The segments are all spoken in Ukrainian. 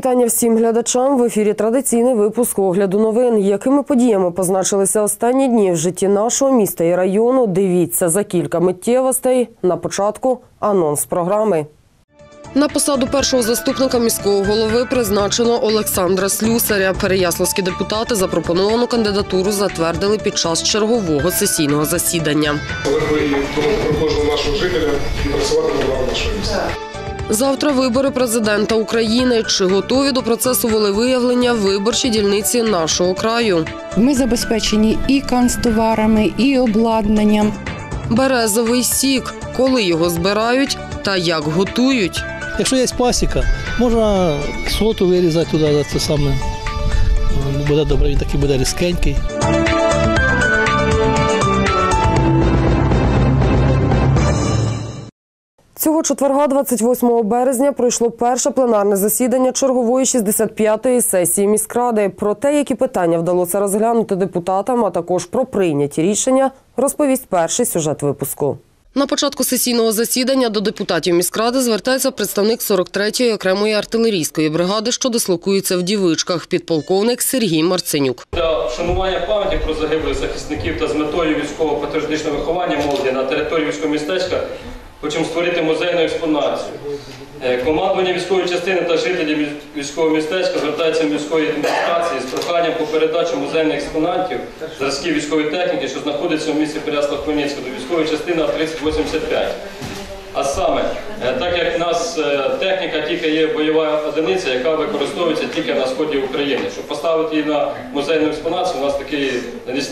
Вітання всім глядачам. В ефірі традиційний випуск огляду новин. Якими подіями позначилися останні дні в житті нашого міста і району? Дивіться за кілька миттєвостей. На початку анонс програми. На посаду першого заступника міського голови призначено Олександра Слюсаря. Переяславські депутати запропоновану кандидатуру затвердили під час чергового сесійного засідання. Ви думаєте про кожного нашого жителя і працювати на нашого міста. Завтра вибори президента України. Чи готові до процесу волевиявлення виборчі дільниці нашого краю? Ми забезпечені і канцтоварами, і обладнанням. Березовий сік. Коли його збирають та як готують? Якщо є пасіка, можна соту вирізати туди, це саме. Буде добре, він такий буде різкенький. Цього четверга, 28 березня, пройшло перше пленарне засідання чергової 65-ї сесії міськради. Про те, які питання вдалося розглянути депутатам, а також про прийняті рішення, розповість перший сюжет випуску. На початку сесійного засідання до депутатів міськради звертається представник 43-ї окремої артилерійської бригади, що дислокується в Дівичках, підполковник Сергій Марценюк. Для вшанування пам'яті про загиблих захисників та з метою військово-патріотичного виховання молоді на території військового містечка хочемо створити музейну експонацію. Е, Командування військової частини та жителі військового містечка звертаються до міської адміністрації з проханням по передачі музейних експонатів зразків військової техніки, що знаходиться у місті Переяслав Хмельницького до військової частини 3085. А саме, е, так як в нас е, техніка тільки є бойова одиниця, яка використовується тільки на сході України. Щоб поставити її на музейну експонацію, у нас такої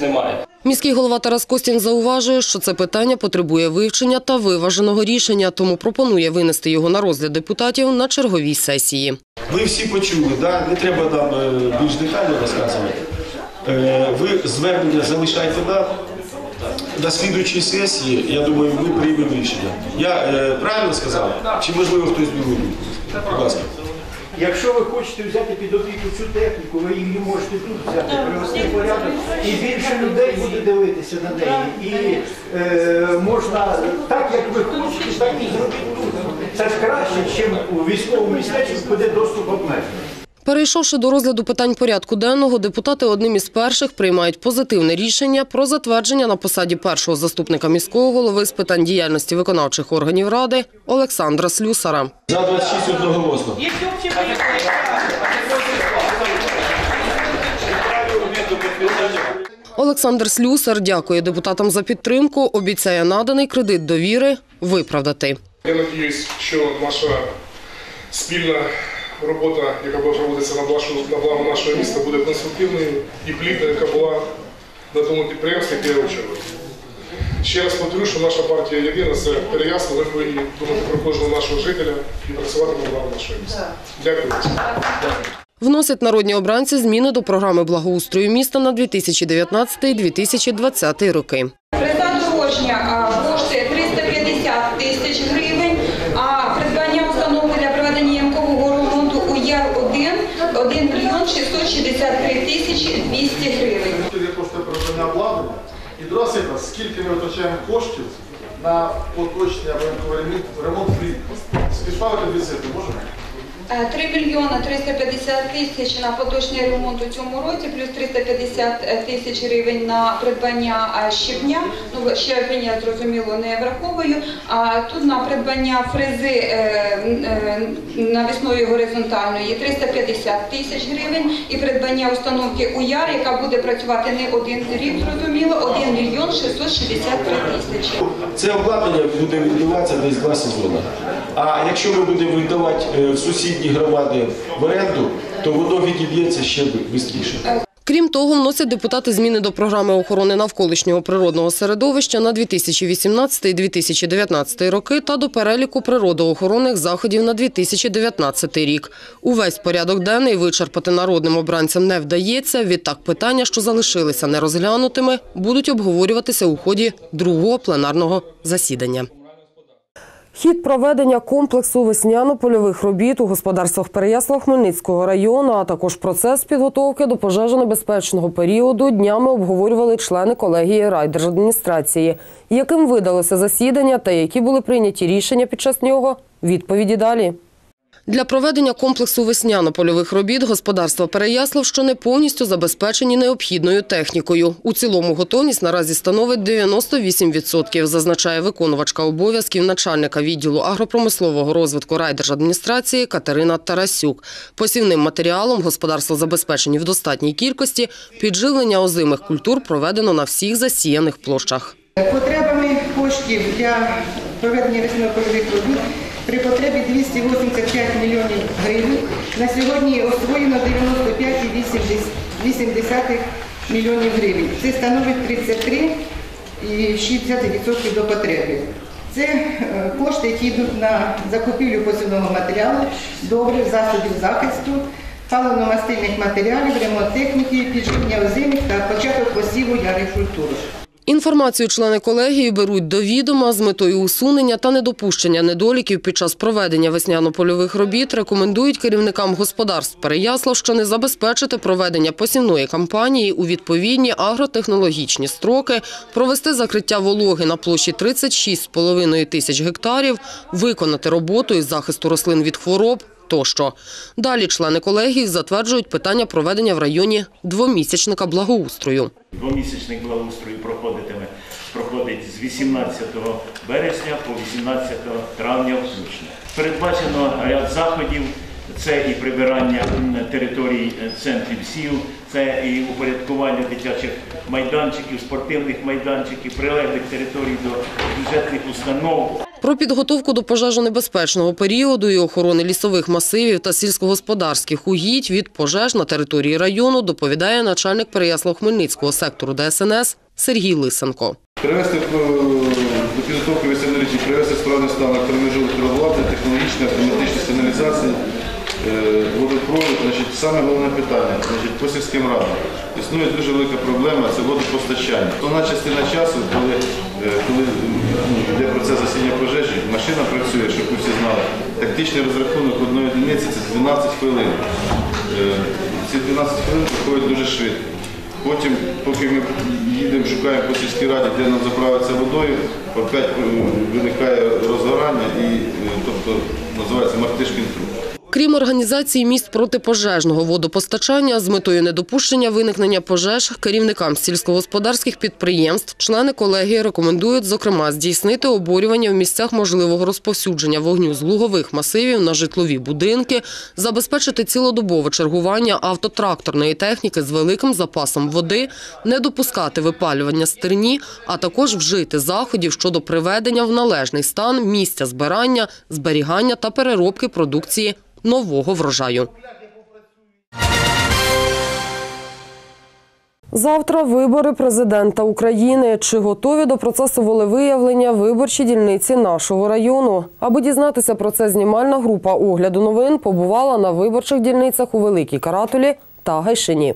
немає. Міський голова Тарас Костін зауважує, що це питання потребує вивчення та виваженого рішення, тому пропонує винести його на розгляд депутатів на черговій сесії. Ви всі почули, да? не треба нам е, більш детально розказувати. Е, Ви звернення залишайте нам. На слідуючій сесії, я думаю, ми приймемо рішення. Я е, правильно сказав? Чи можливо хтось другий? Будь ласка. Якщо ви хочете взяти під опіку цю техніку, ви її можете тут взяти, привести в порядок, і більше людей буде дивитися на неї. І е, можна так, як ви хочете, так і зробити тут. Це ж краще, ніж у військовому містечку, куди доступ обмежений. Перейшовши до розгляду питань порядку денного, депутати одним із перших приймають позитивне рішення про затвердження на посаді першого заступника міського голови з питань діяльності виконавчих органів ради Олександра Слюсара. За 26 одноголосно. Олександр Слюсар дякує депутатам за підтримку. Обіцяє наданий кредит довіри виправдати. Я надіюсь, що наша спільна робота, яка буде проводитися на благо, на благо нашого міста, буде конструктивною і плідною, яка була на тому підприємстві, яке я очолюю. Ще раз повторю, що наша партія єдина, це переясно, ми повинні думати про кожного нашого жителя і працювати на благо нашого міста. Дякую. Вносять народні обранці зміни до програми благоустрою міста на 2019-2020 роки. Призадорожня а, коштує 350 тисяч гривень, а придбання установки для проведення ямкового ремонту у Яр-1 – 1 мільйон 663 тисячі 200 гривень. Скільки коштує придбання обладнання? І скільки ми витрачаємо коштів на поточний або ремонт, влітку? Співставити візити можемо? Е, 3 мільйона 350 тисяч на поточний ремонт у цьому році, плюс 350 тисяч гривень на придбання е, щебня. Ну, щебень, зрозуміло, не враховую. А тут на придбання фрези е, е, навісної горизонтальної 350 тисяч гривень і придбання установки УЯР, яка буде працювати не один рік, зрозуміло, 1 мільйон 663 тисячі. Це обладнання буде відбуватися десь два сезони. А якщо ми будемо віддавати е, сусідні громади в оренду, то воно відіб'ється ще швидше. Крім того, вносять депутати зміни до програми охорони навколишнього природного середовища на 2018-2019 роки та до переліку природоохоронних заходів на 2019 рік. Увесь порядок денний вичерпати народним обранцям не вдається. Відтак питання, що залишилися нерозглянутими, будуть обговорюватися у ході другого пленарного засідання. Хід проведення комплексу весняно-польових робіт у господарствах Переяслав Хмельницького району, а також процес підготовки до пожежонебезпечного періоду днями обговорювали члени колегії райдержадміністрації. Яким видалося засідання та які були прийняті рішення під час нього? Відповіді далі. Для проведення комплексу весняно-польових робіт господарства Переяславщини повністю забезпечені необхідною технікою. У цілому готовність наразі становить 98%, зазначає виконувачка обов'язків начальника відділу агропромислового розвитку райдержадміністрації Катерина Тарасюк. Посівним матеріалом господарства забезпечені в достатній кількості. Підживлення озимих культур проведено на всіх засіяних площах. Потребами коштів для проведення весняно-польових робіт при потребі 285 мільйонів гривень. На сьогодні освоєно 95,8 мільйонів гривень. Це становить 33,6% до потреби. Це е, кошти, які йдуть на закупівлю посівного матеріалу, добрив, засобів захисту, паливно-мастильних матеріалів, ремонт техніки, підживлення озимих та початок посіву ярих культур. Інформацію члени колегії беруть до відома з метою усунення та недопущення недоліків під час проведення весняно-польових робіт. Рекомендують керівникам господарств Переяславщини забезпечити проведення посівної кампанії у відповідні агротехнологічні строки, провести закриття вологи на площі 36,5 тисяч гектарів, виконати роботу із захисту рослин від хвороб. Тощо далі члени колегії затверджують питання проведення в районі двомісячника благоустрою. Двомісячник благоустрою проходитиме проходить з 18 березня по 18 травня включно. Передбачено ряд заходів. Це і прибирання територій е, центрів сіл, це і упорядкування дитячих майданчиків, спортивних майданчиків, прилеглих територій до бюджетних установ. Про підготовку до пожежонебезпечного періоду і охорони лісових масивів та сільськогосподарських угідь від пожеж на території району доповідає начальник Переяслав-Хмельницького сектору ДСНС Сергій Лисенко. Привести е, до підготовки весняно-літніх, привести в справний стан електромережових обладнання, технологічної автоматичної сигналізації, е, водопровід. Значить, саме головне питання значить, по сільським радам. Існує дуже велика проблема це водопостачання. Основна частина часу, коли, е, коли ну, йде процес засіння пожежі, машина працює, щоб ви всі знали. Тактичний розрахунок одної одиниці це 12 хвилин. Е, Ці 12 хвилин проходять дуже швидко. Потім, поки ми їдемо, шукаємо по сільській раді, де нам заправитися водою, опять е, виникає розгорання і е, тобто називається мартишкін труп. Крім організації місць протипожежного водопостачання з метою недопущення виникнення пожеж, керівникам сільськогосподарських підприємств члени колегії рекомендують, зокрема, здійснити обурювання в місцях можливого розповсюдження вогню з лугових масивів на житлові будинки, забезпечити цілодобове чергування автотракторної техніки з великим запасом води, не допускати випалювання стерні, а також вжити заходів щодо приведення в належний стан місця збирання, зберігання та переробки продукції нового врожаю. Завтра вибори президента України. Чи готові до процесу волевиявлення виборчі дільниці нашого району? Аби дізнатися про це, знімальна група огляду новин побувала на виборчих дільницях у Великій Каратулі та Гайшині.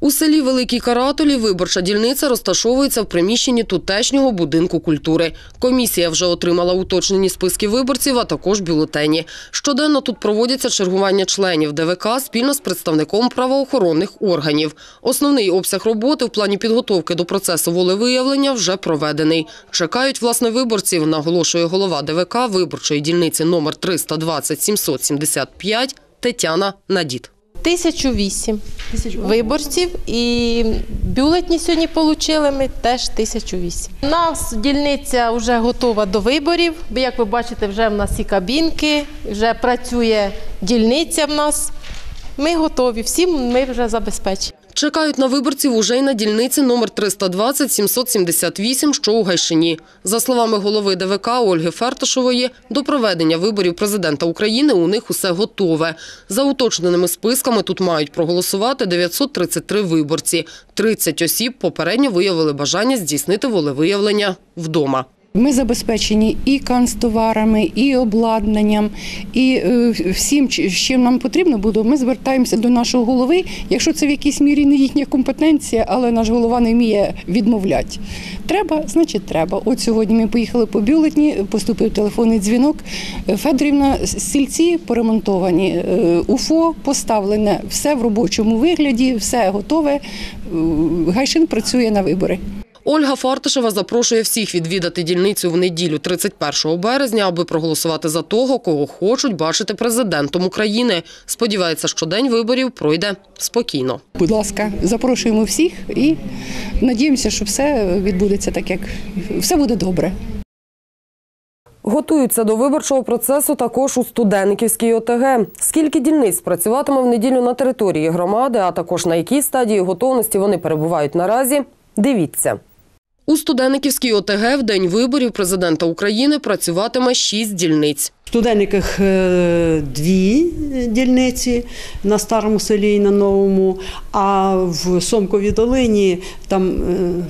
У селі Великій Каратолі виборча дільниця розташовується в приміщенні тутешнього будинку культури. Комісія вже отримала уточнені списки виборців, а також бюлетені. Щоденно тут проводяться чергування членів ДВК спільно з представником правоохоронних органів. Основний обсяг роботи в плані підготовки до процесу волевиявлення вже проведений. Чекають власне виборців, наголошує голова ДВК виборчої дільниці номер 320 775 Тетяна Надід. 1008 виборців і бюлетні сьогодні отримали ми теж 1008. У нас дільниця вже готова до виборів. бо, Як ви бачите, вже в нас і кабінки, вже працює дільниця в нас. Ми готові, всім ми вже забезпечені. Чекають на виборців уже й на дільниці номер 320 778, що у Гайшині. За словами голови ДВК Ольги Ферташової, до проведення виборів президента України у них усе готове. За уточненими списками тут мають проголосувати 933 виборці. 30 осіб попередньо виявили бажання здійснити волевиявлення вдома. Ми забезпечені і канцтоварами, і обладнанням, і е, всім, чим нам потрібно буде. Ми звертаємося до нашого голови. Якщо це в якійсь мірі не їхня компетенція, але наш голова не вміє відмовляти. Треба, значить, треба. От сьогодні ми поїхали по бюлетні, поступив телефонний дзвінок. Федорівна, стільці поремонтовані, е, УФО поставлене, все в робочому вигляді, все готове. Е, Гайшин працює на вибори. Ольга Фартишева запрошує всіх відвідати дільницю в неділю 31 березня, аби проголосувати за того, кого хочуть бачити президентом України. Сподівається, що день виборів пройде спокійно. Будь ласка, запрошуємо всіх і надіємося, що все відбудеться так, як все буде добре. Готуються до виборчого процесу також у Студенниківській ОТГ. Скільки дільниць працюватиме в неділю на території громади, а також на якій стадії готовності вони перебувають наразі, дивіться. У Студенниківській ОТГ в день виборів президента України працюватиме шість дільниць. В Студенниках е, дві дільниці на старому селі і на новому, а в Сомковій долині там е,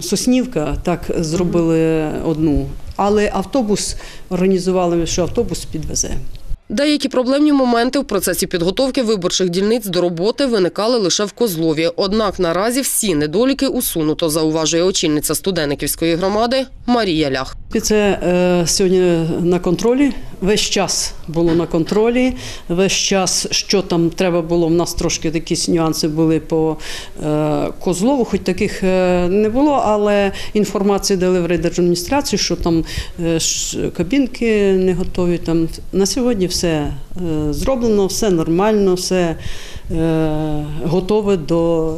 Соснівка так зробили одну. Але автобус організували, що автобус підвезе. Деякі проблемні моменти в процесі підготовки виборчих дільниць до роботи виникали лише в Козлові. Однак наразі всі недоліки усунуто, зауважує очільниця Студенниківської громади Марія Лях. Це е, сьогодні на контролі. Весь час було на контролі. Весь час, що там треба було. В нас трошки якісь нюанси були по е, Козлову, хоч таких е, не було, але інформацію дали в райдержадміністрацію, що там е, кабінки не готові. Там на сьогодні все е, зроблено, все нормально, все е, готове до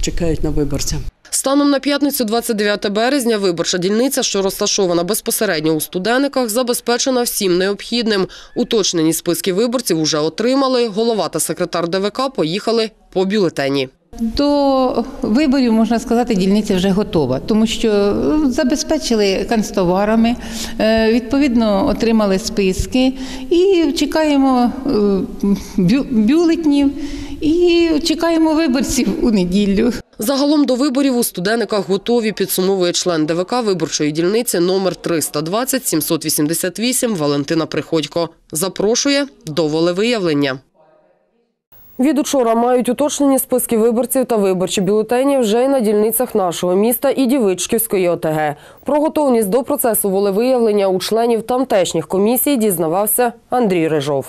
чекають на виборця. Станом на п'ятницю, 29 березня, виборча дільниця, що розташована безпосередньо у студениках, забезпечена всім необхідним. Уточнені списки виборців уже отримали. Голова та секретар ДВК поїхали по бюлетені. До виборів можна сказати, дільниця вже готова, тому що е, забезпечили канцтоварами, е, відповідно отримали списки і чекаємо е, бюлетнів і чекаємо виборців у неділю. Загалом до виборів у студениках готові, підсумовує член ДВК виборчої дільниці номер 320 788 Валентина Приходько. Запрошує до волевиявлення. Від учора мають уточнені списки виборців та виборчі бюлетені вже й на дільницях нашого міста і Дівичківської ОТГ. Про готовність до процесу волевиявлення у членів тамтешніх комісій дізнавався Андрій Рижов.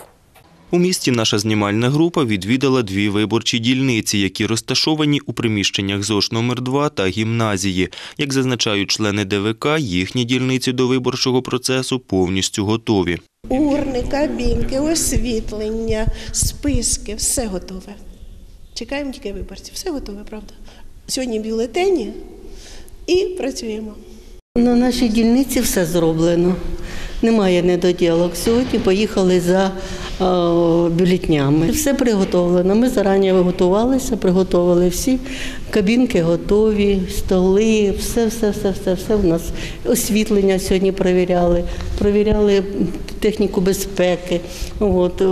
У місті наша знімальна група відвідала дві виборчі дільниці, які розташовані у приміщеннях ЗОЖ номер 2 та гімназії. Як зазначають члени ДВК, їхні дільниці до виборчого процесу повністю готові. Урни, кабінки, освітлення, списки, все готове. Чекаємо тільки виборців. Все готове, правда. Сьогодні бюлетені і працюємо. На нашій дільниці все зроблено. Немає недоділок. Сьогодні поїхали за бюлетнями. Все приготовлено. Ми зарані готувалися, приготували всі. Кабінки готові, столи, все, все, все, все, все. У нас освітлення сьогодні перевіряли, перевіряли техніку безпеки. От,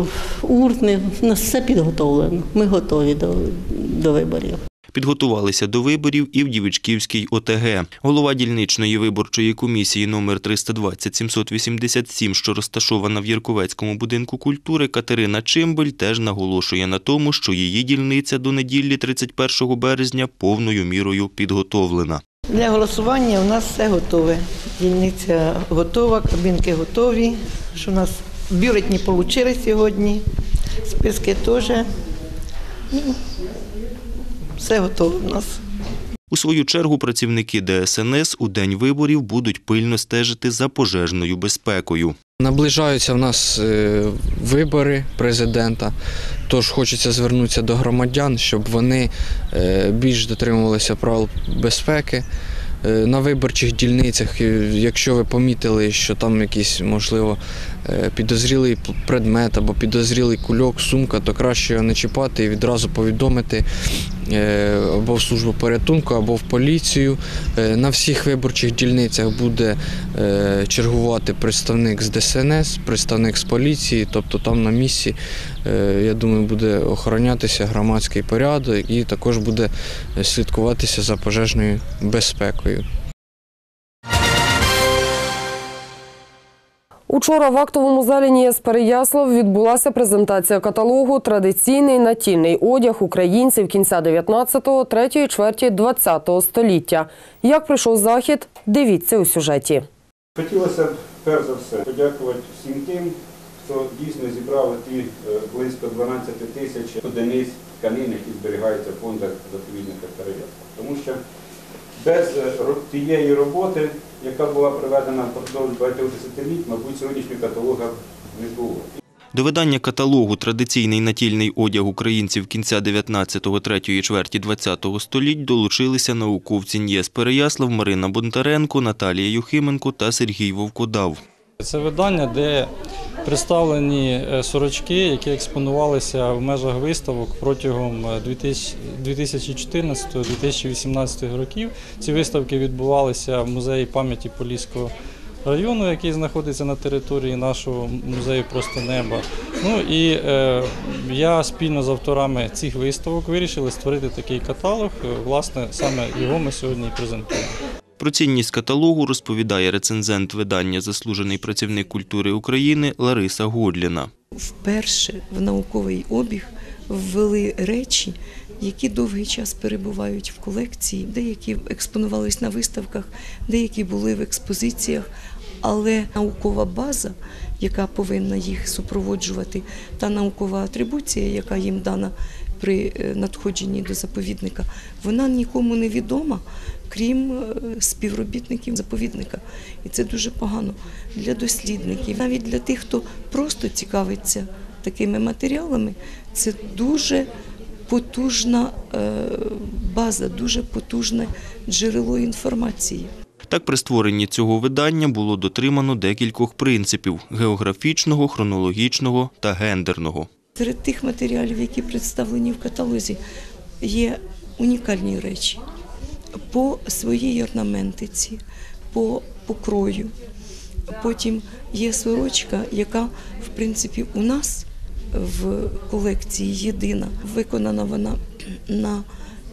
урни, у нас все підготовлено. Ми готові до, до виборів. Підготувалися до виборів і в Дівичківській ОТГ. Голова дільничної виборчої комісії номер 320 787, що розташована в Єрковецькому будинку культури, Катерина Чимбель теж наголошує на тому, що її дільниця до неділі 31 березня повною мірою підготовлена. Для голосування у нас все готове. Дільниця готова, кабінки готові. Що у нас бюлетні отримали сьогодні, списки теж. Все готове у нас. У свою чергу працівники ДСНС у день виборів будуть пильно стежити за пожежною безпекою. Наближаються в нас е, вибори президента, тож хочеться звернутися до громадян, щоб вони е, більш дотримувалися правил безпеки. Е, На виборчих дільницях, якщо ви помітили, що там якийсь, можливо, підозрілий предмет або підозрілий кульок, сумка, то краще його не чіпати і відразу повідомити е, або в службу порятунку, або в поліцію. Е, На всіх виборчих дільницях буде е, чергувати представник з ДСНС, представник з поліції, тобто там на місці, е, я думаю, буде охоронятися громадський порядок і також буде е, слідкуватися за пожежною безпекою. Учора в актовому залі НІЕС Переяслав відбулася презентація каталогу «Традиційний натільний одяг українців кінця 19-го, третьої чверті 20-го століття». Як пройшов захід, дивіться у сюжеті. Хотілося б перш за все подякувати всім тим, хто дійсно зібрали ті е, близько 12 тисяч одиниць тканин, які зберігаються в фондах заповідника Переяслав. Тому що Без е, ро- тієї роботи, яка була проведена впродовж багатьох десятиліть, мабуть, сьогоднішнього каталога не було. До видання каталогу Традиційний натільний одяг українців кінця 19-го, третьої чверті 20-го століть долучилися науковці НІЕС Переяслав, Марина Бондаренко, Наталія Юхименко та Сергій Вовкодав. Це видання, де представлені е, сорочки, які експонувалися в межах виставок протягом е, 2014-2018 років. Ці виставки відбувалися в музеї пам'яті Поліського району, який знаходиться на території нашого музею Просто неба. Ну і е, я спільно з авторами цих виставок вирішили створити такий каталог. Е, Власне, саме його ми сьогодні і презентуємо. Про цінність каталогу розповідає рецензент видання «Заслужений працівник культури України» Лариса Годліна. вперше в науковий обіг ввели речі, які довгий час перебувають в колекції, деякі експонувались на виставках, деякі були в експозиціях. Але наукова база, яка повинна їх супроводжувати, та наукова атрибуція, яка їм дана при е, надходженні до заповідника, вона нікому не відома, крім е, співробітників заповідника. І це дуже погано для дослідників, навіть для тих, хто просто цікавиться такими матеріалами. Це дуже потужна е, база, дуже потужне джерело інформації. Так, при створенні цього видання було дотримано декількох принципів – географічного, хронологічного та гендерного. Серед тих матеріалів, які представлені в каталозі, є унікальні речі по своїй орнаментиці, по покрою. Потім є сорочка, яка, в принципі, у нас в колекції єдина. Виконана вона на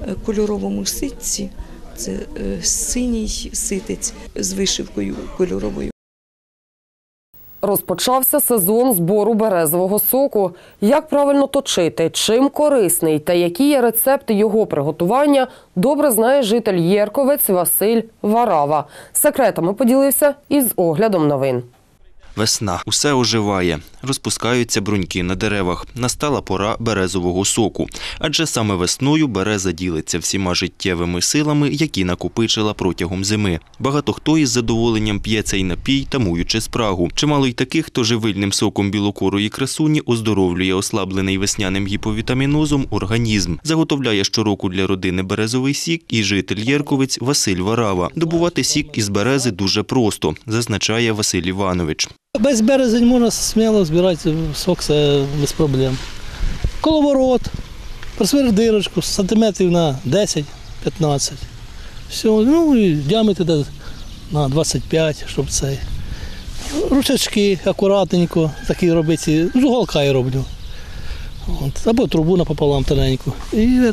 е, кольоровому ситці. Це е, синій ситець з вишивкою кольоровою. Розпочався сезон збору березового соку. Як правильно точити, чим корисний та які є рецепти його приготування, добре знає житель Єрковець Василь Варава. Секретами поділився із оглядом новин. Весна. Усе оживає. Розпускаються бруньки на деревах. Настала пора березового соку. Адже саме весною береза ділиться всіма життєвими силами, які накопичила протягом зими. Багато хто із задоволенням п'є цей напій, тамуючи спрагу. Чимало й таких, хто живильним соком білокорої красуні оздоровлює ослаблений весняним гіповітамінозом організм. Заготовляє щороку для родини березовий сік і житель Єрковець Василь Варава. Добувати сік із берези дуже просто, зазначає Василь Іванович. Весь березень можна сміло збирати сок, це без проблем. Коловорот, просверлив дирочку сантиметрів на 10-15. Все, ну і діаметр на 25, щоб цей. Ручачки акуратненько, такі робити, з уголка я роблю. От, або трубу напополам тоненьку. І.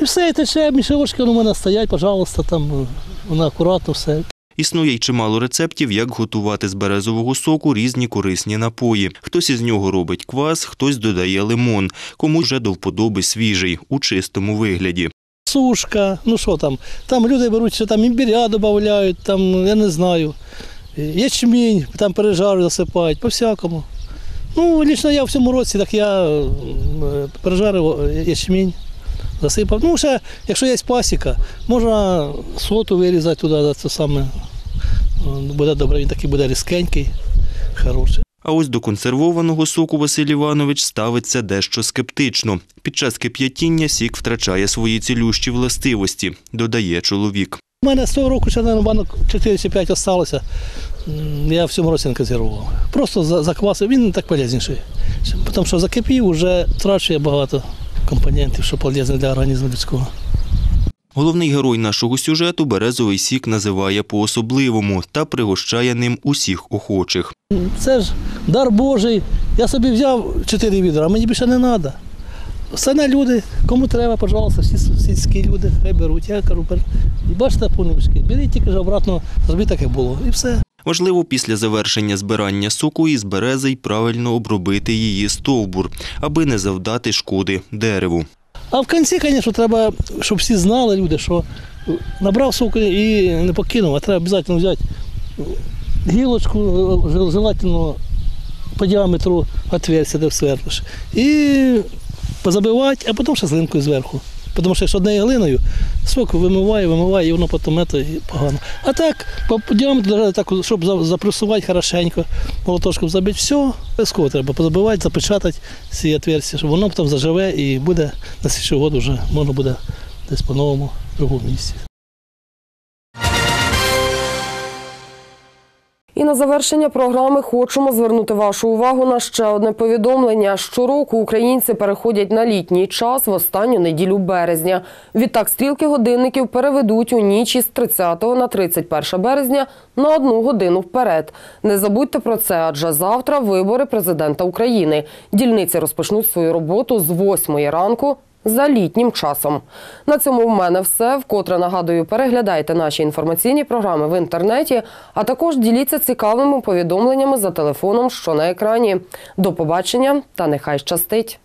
І все, і тече, мішелочки у мене стоять, пожалуйста, там воно акуратно все. Існує й чимало рецептів, як готувати з березового соку різні корисні напої. Хтось із нього робить квас, хтось додає лимон, комусь вже до вподоби свіжий, у чистому вигляді. Сушка, ну що там, там люди беруть, там імбиря додають, там, я не знаю, ячмінь, там пережарю засипають, по-всякому. Ну, лично я в цьому році, так я пережарив ячмінь, засипав. Ну, ще, якщо є пасіка, можна соту вирізати туди, це саме. е, Буде добре, він такий буде різкенький, хороший. А ось до консервованого соку Василь Іванович ставиться дещо скептично. Під час кип'ятіння сік втрачає свої цілющі властивості, додає чоловік. У мене з цього року ще наверное, банок 4 чи 5 залишилося. Я в цьому році не консервував. Просто заквасив, він не так полезніший. Тому що закипів, вже втрачує багато компонентів, що полезні для організму людського. Головний герой нашого сюжету березовий сік називає по-особливому та пригощає ним усіх охочих. Це ж дар Божий. Я собі взяв 4 відра, а мені більше не треба. Остальні люди, кому треба, пожалуйста, всі сільські люди, хай беруть. Я кажу, і бачите пунишки, беріть тільки ж обратно, зробіть так, як було. І все. Важливо після завершення збирання соку із берези й правильно обробити її стовбур, аби не завдати шкоди дереву. А в кінці, звісно, треба, щоб всі знали люди, що набрав соку і не покинув, а треба обов'язково взяти гілочку, желательно по діаметру отверстя, де всвернеш, і позабивати, а потім ще злинкою зверху. Тому що якщо однією глиною, соку вимиває, вимиває, і воно потім це, погано. А так, по так, щоб запресувати хорошенько, молоточком забити, все, обов'язково треба позабивати, запечатати ці отверстия, щоб воно потім заживе і буде на слідчий год вже можна буде десь по-новому в другому місці. На завершення програми хочемо звернути вашу увагу на ще одне повідомлення. Щороку українці переходять на літній час в останню неділю березня. Відтак стрілки годинників переведуть у ніч із 30 на 31 березня на одну годину вперед. Не забудьте про це, адже завтра вибори президента України. Дільниці розпочнуть свою роботу з 8 ранку за літнім часом. На цьому в мене все. Вкотре нагадую, переглядайте наші інформаційні програми в інтернеті, а також діліться цікавими повідомленнями за телефоном, що на екрані. До побачення та нехай щастить.